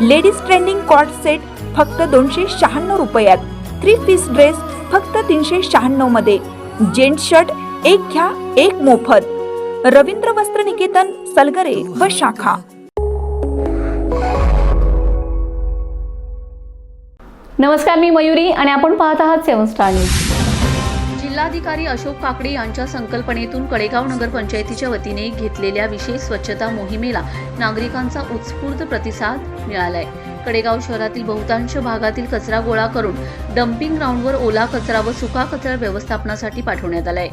Ladies trending coat set फक्त दोनशे शहाण्णव रुपयात. थ्री पीस ड्रेस फक्त तीनशे शहाण्णवमध्ये. जेंट्स शर्ट एक घ्या एक मोफत. रवींद्र वस्त्र निकेतन सलगरे व शाखा. नमस्कार मी मयुरी आणि आपण पाहत आहात सेवन स्टार न्यूज. जिल्हाधिकारी अशोक काकडे यांच्या संकल्पनेतून कडेगाव नगरपंचायतीच्या वतीने घेतलेल्या विशेष स्वच्छता मोहिमेला नागरिकांचा उत्स्फूर्त प्रतिसाद मिळालाय. कडेगाव शहरातील बहुतांश भागातील कचरा गोळा करून डम्पिंग ग्राउंडवर ओला कचरा व सुका कचरा व्यवस्थापनासाठी पाठवण्यात आलाय.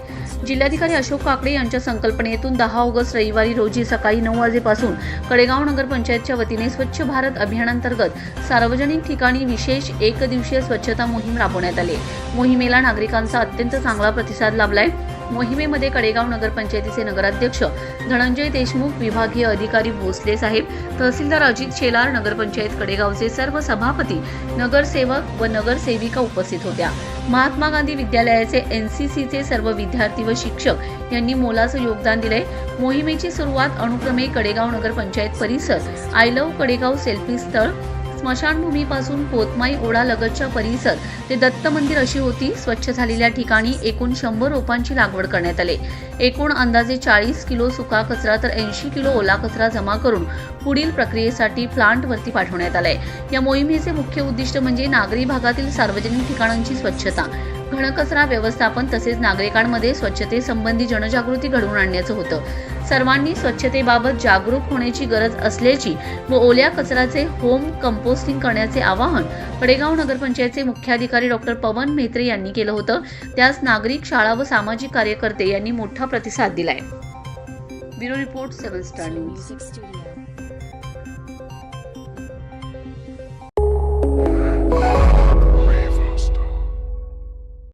जिल्हाधिकारी अशोक काकडे यांच्या संकल्पनेतून दहा ऑगस्ट रविवारी रोजी सकाळी नऊ वाजेपासून कडेगाव नगरपंचायतच्या वतीने स्वच्छ भारत अभियानांतर्गत सार्वजनिक ठिकाणी विशेष एक दिवसीय स्वच्छता मोहीम राबवण्यात आली मोहिमेला नागरिकांचा अत्यंत चांगला प्रतिसाद लाभलाय. मोहिमेमध्ये कडेगाव नगरपंचायतीचे नगराध्यक्ष धनंजय देशमुख विभागीय अधिकारी भोसले साहेब तहसीलदार अजित शेलार नगरपंचायत कडेगावचे सर्व सभापती नगरसेवक व नगरसेविका उपस्थित होत्या. महात्मा गांधी विद्यालयाचे एन सी सीचे सर्व विद्यार्थी व शिक्षक यांनी मोलाचं योगदान दिले मोहिमेची सुरुवात अनुक्रमे कडेगाव नगरपंचायत परिसर आय लव्ह कडेगाव सेल्फी स्थळ स्मशानभूमीपासून पोतमाई ओढा लगतच्या परिसर ते दत्त मंदिर अशी होती. स्वच्छ झालेल्या ठिकाणी एकूण शंभर रोपांची लागवड करण्यात आली. एकूण अंदाजे चाळीस किलो सुका कचरा तर ऐंशी किलो ओला कचरा जमा करून पुढील प्रक्रियेसाठी प्लांटवरती पाठवण्यात आलाय. या मोहिमेचे मुख्य उद्दिष्ट म्हणजे नागरी भागातील सार्वजनिक ठिकाणांची स्वच्छता. घनकचरा व्यवस्थापन तसेच नागरिकांमध्ये स्वच्छतेसंबंधी जनजागृती घडवून आणण्याचं होतं. सर्वांनी स्वच्छतेबाबत जागरूक होण्याची गरज असल्याची व ओल्या कचऱ्याचे होम कंपोस्टिंग करण्याचे आवाहन पडेगाव नगरपंचायतचे मुख्याधिकारी डॉक्टर पवन मेत्रे यांनी केलं होतं. त्यास नागरिक शाळा व सामाजिक कार्यकर्ते यांनी मोठा प्रतिसाद दिलाय. Bureau report seven star news.